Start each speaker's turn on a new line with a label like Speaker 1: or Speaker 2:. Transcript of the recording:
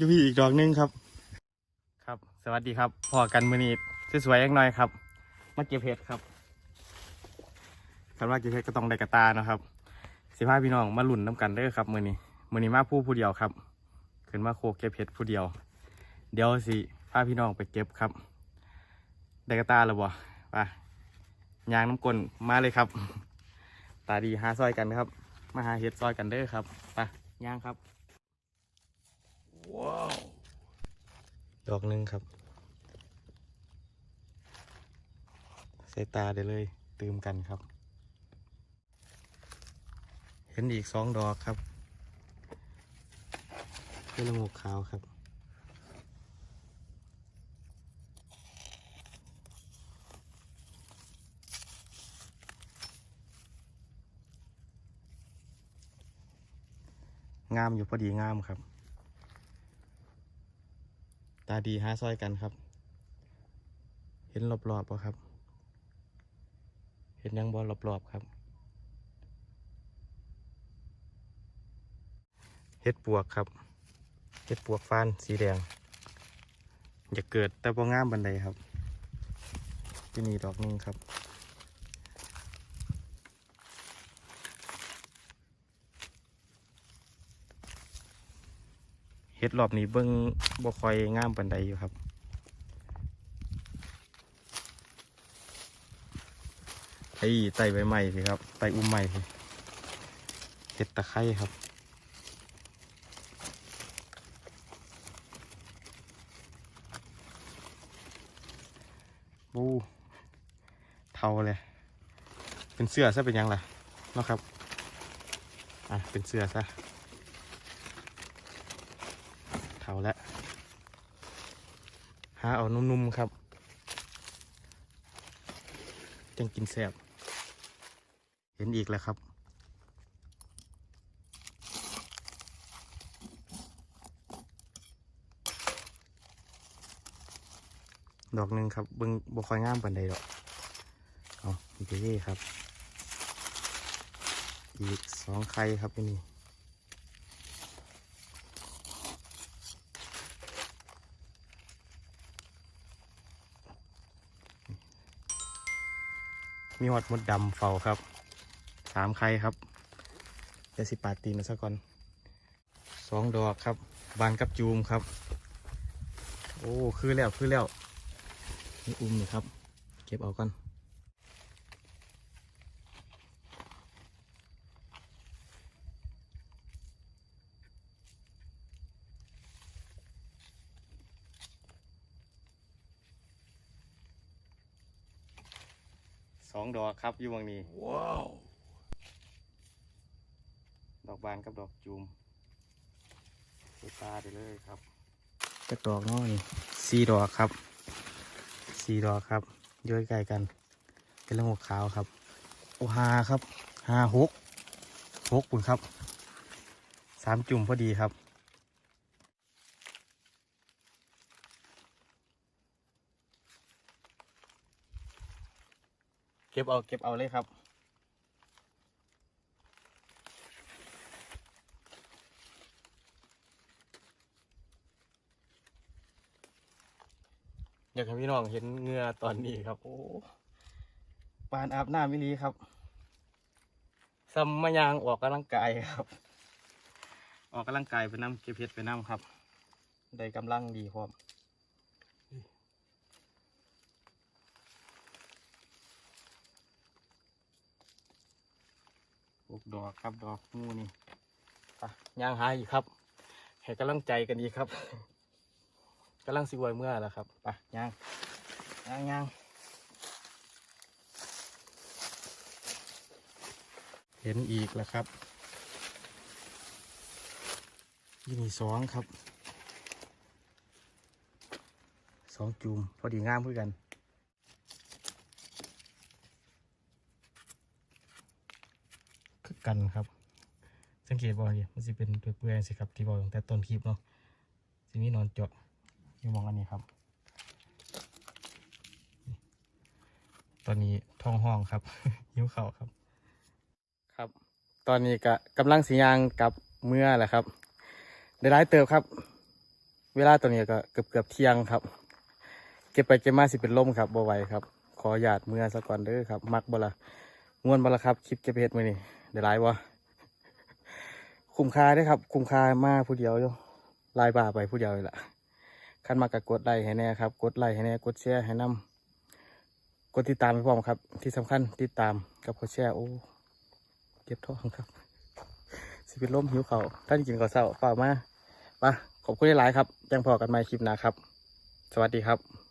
Speaker 1: ยูพี่อีกดอกหนึงครับ ครับ สวัสดีครับพอกันมือนี้สวยๆยังน้อยครับมาเก็บเห็ดครับคันว่าเก็บเห็ดก็ต้องได้กระตาเนะครับสิพาพี่น้องมาหลุ่นน้ำกันเด้อครับมือนี้มือนี้มาผู้ผู้เดียวครับขึ้นมาโคกเก็บเห็ดผู้เดียว เดี๋ยวสิพาพี่น้องไปเก็บครับ ได้กระตาแล้วบ่ไปยางน้ำกลมาเลยครับ ตาดีหาซอยกันครับ มาหาเห็ดซอยกันเด้อครับไปย่างครับ ว้าว ดอกหนึ่งครับ ใส่ตาได้เลยตืมกันครับ เห็นอีกสองดอกครับเป็นละงกขาวครับงามอยู่พอดีงามครับ ตาดีหาซอยกันครับ เห็นรอบๆป่ะครับ เห็นยังบอลรอบๆครับ เห็ดปวกครับ เห็ดปวกฟานสีแดง อย่าเกิดแต่บ่งามบันไดครับ ที่นี่ดอกหนึงครับ เฮ็ดรอบนี้เบิ้งบ่ค่อยงามปานใดอยู่ครับ ไอ้ไต่ใบใหม่สิครับ ไต่อุ้มใหม่สิเฮ็ดตะไคร้ครับบูเทาเลย เป็นเสื้อซะเป็นยังล่ะเนาะครับ อะ เป็นเสื้อซะ เทาแล้วหาเอานุ่มๆครับจังกินแซบเห็นอีกแล้วครับ ดอกหนึ่งครับบิ้งบคอยงามปันใดดอกเอาอีกเย่ครับ อีกสองไข่ครับนี่ มีหอดมดดำเฝ้าครับสามไข่ครับเดี๋ยวสิปาดตีนมาซะก่อนสองดอกครับ บานกับจูมครับ โอ้คือแล้วคือแล้วนี่อุ้มนี่ครับ เก็บเอาก่อน องดอกครับอยู่วังนี้ว้าวดอกบานกับดอกจูมใส่ตาไปเลยครับจะดอกเน้อยสี่ดอกครับสี่ดอกครับอย้อยใกล้กันเป็นละงกขาวครับ โอหาครับห้าหกหกปุ่นครับสามจุ่มพอดีครับ เก็บเอาเก็บเอาเลยครับ อยากให้พี่น้องเห็นเหงือตอนนี้ครับ โอ้ปานอาบน้ำวิลีครับซัมมายางออกกำลังกายครับ ออกกำลังกายไปน้ำเก็บเพชรไปน้ำครับ ได้กำลังดีพร้อม ปลูก ดอกครับดอกงูนี่ไปย่างหาอีกครับให้กำลังใจกันอีกครับกำลังสิวยเมื่อแล้วครับไปย่างย่างย่างเห็นอีกแล้วครับยี่นี่สองครับสองจูมพอดีงามเพื่อกัน คือ กันครับ สังเกตบ่อยมันสิเป็นเปลือยๆสิครับที่บอกตั้งแต่ต้นคลิปเนาะสิมีหนอนเจาะอยู่มองอันนี้ครับ ตอนนี้ท้องห้องครับ หิวเข่าครับ ครับ ตอนนี้ก็กำลังสียางกับเมื่อแหละครับได้ร้ายเติบครับ เวลาตอนนี้ก็เกือบเกือบเที่ยงครับ เก็บไปเก็บมาสิเป็นลมครับบ่ไหวครับ ขอหยาดเมื่อสักก่อนเด้อครับ มักบ่ละง่วนบ่ละครับ คลิปเก็บเห็ดมือนี้ เดี๋ยวไลฟ์วะคุ้มค่าเด้ครับ คุ้มค่ามากผู้เดียวอยู่ลายบาไปผู้เดียวเลยล่ะคันมากกดไลค์ให้แน่ครับ กดไลค์ให้แน่กดแชร์ให้นํกดติดตามให้พร้อมครับ ที่สำคัญติดตามกับกดแชร์โอ้เก็บท้องครับสิเป็นลมหิวเขาท่านกินข้าวเช้าเปล่ามาไปขอบคุณหลายครับยังพอกันใหม่คลิปหน้าครับ สวัสดีครับ